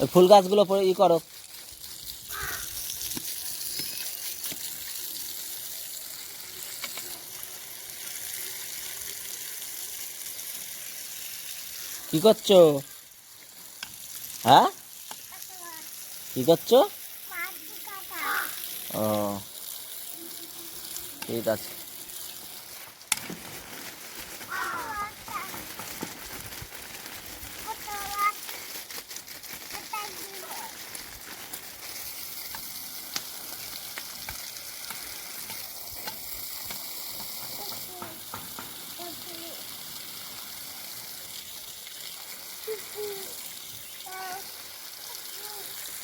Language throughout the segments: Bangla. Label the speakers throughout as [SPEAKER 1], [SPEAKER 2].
[SPEAKER 1] ওই ফুল গাছগুলো পরে ই করো। কি করছ? হ্যাঁ? কি করছ? ও ঠিক আছে।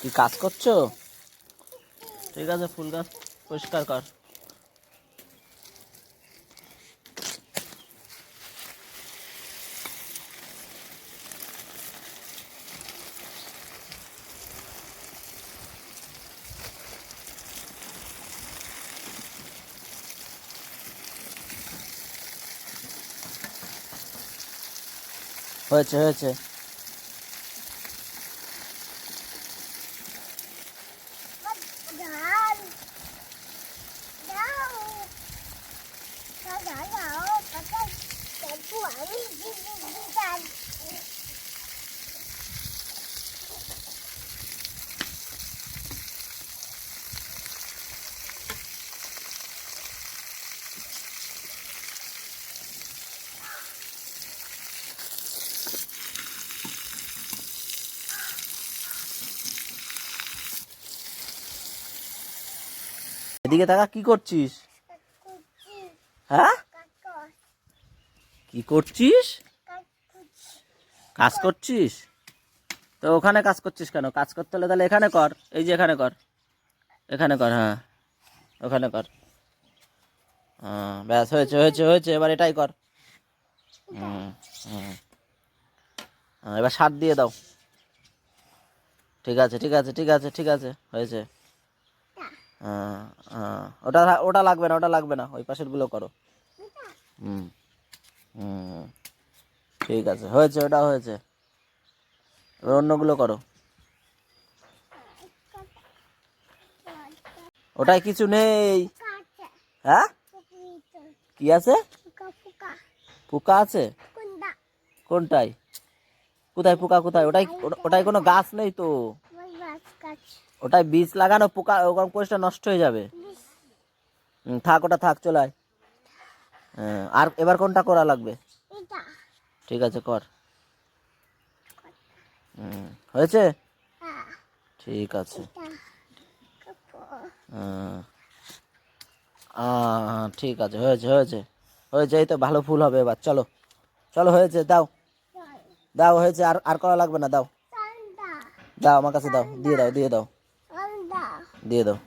[SPEAKER 1] কি কাজ করছ? ঠিক আছে ফুল গাছ পরিষ্কার কর। হয়েছে হয়েছে। এদিকে টাকা কি করছিস হ্যাঁ? কি করছিস? কাজ করছিস? তো ওখানে কাজ করছিস কেন? কাজ করতে হলে তাহলে এখানে কর। এই যে এখানে কর। এখানে কর হ্যাঁ। ওখানে কর। হ্যাঁ ব্যাস, হয়েছে হয়েছে হয়েছে। এবার এটাই কর। এবার সার দিয়ে দাও। ঠিক আছে ঠিক আছে ঠিক আছে ঠিক আছে। হয়েছে। হ্যাঁ হ্যাঁ ওটা ওটা লাগবে না, ওটা লাগবে না। ওই পাশেরগুলো করো। হুম হুম ঠিক আছে হয়েছে ওটা হয়েছে। এবার অন্যগুলো করো। ওটাই কিছু নেই। হ্যাঁ? কি আছে? পোকা আছে? কোনটাই কোথায় পোকা কোথায়? ওটাই ওটা- ওটাই কোনো গাছ নেই তো? ওটাই বীজ লাগানো পোকা ওরকম কোষটা নষ্ট হয়ে যাবে। থাক ওটা থাক চলে আয়। হ্যাঁ, আর এবার কোনটা করা লাগবে? ঠিক আছে কর। হুম, হয়েছে? ঠিক আছে। হ্যাঁ। ঠিক আছে হয়েছে হয়েছে। হয়েছে এই তো ভালো ফুল হবে এবার চলো। চলো হয়েছে দাও। দাও হয়েছে আর আর করা লাগবে না দাও। দাও। আমার কাছে দাও দিয়ে দাও দিয়ে দাও। দিয়ে দাও।